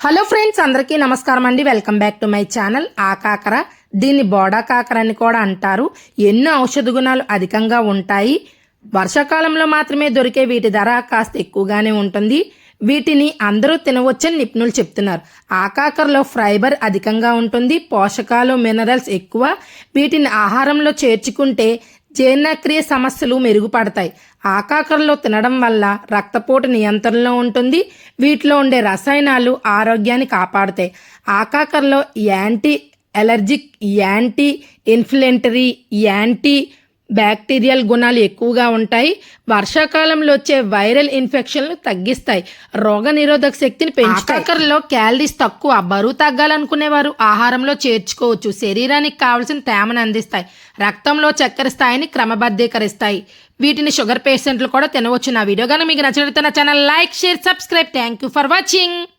Hello friends అందరికీ నమస్కారం అండి. Welcome back to my channel. ఆ కాకర దీన్ని బోడా కాకర అని కూడా అంటారు. ఎన్నో ఔషధ గుణాలు అధికంగా ఉంటాయి. వర్షాకాలంలో మాత్రమే దొరికే వీటి ధర కాస్త ఎక్కువగానే ఉంటుంది. వీటిని అందరూ తినవచ్చని నిపుణులు చెప్తున్నారు. ఆకాకరలో ఫైబర్ అధికంగా ఉంటుంది. పోషకాలు మినరల్స్ ఎక్కువ. వీటిని ఆహారంలో చేర్చుకుంటే జీర్ణక్రియ సమస్యలు మెరుగుపడతాయి. ఆకాకరలో తినడం వల్ల రక్తపోటు నియంత్రణలో ఉంటుంది. వీటిలో ఉండే రసాయనాలు ఆరోగ్యాన్ని కాపాడుతాయి. ఆకాకరలో anti allergic anti inflammatory anti bacterial గుణాలు ఎక్కువగా ఉంటాయి. వర్షాకాలంలో వచ్చే వైరల్ ఇన్ఫెక్షన్లు తగ్గిస్తాయి. రోగ నిరోధక శక్తిని పెంచుతాయి. ఆకాకరలో క్యాలరీస్ తక్కువ. బరువు తగ్గాలనుకునేవారు ఆహారంలో చేర్చుకోవచ్చు. శరీరానికి కావలసిన తేమను అందిస్తాయి. రక్తంలో చక్కెర స్థాయిని క్రమబద్ధీకరిస్తాయి. వీటిని షుగర్ పేషెంట్లు కూడా తినవచ్చు నా వీడియో కానీ మీకు నచ్చినట్లయితే నా channel like share subscribe. Thank you for watching.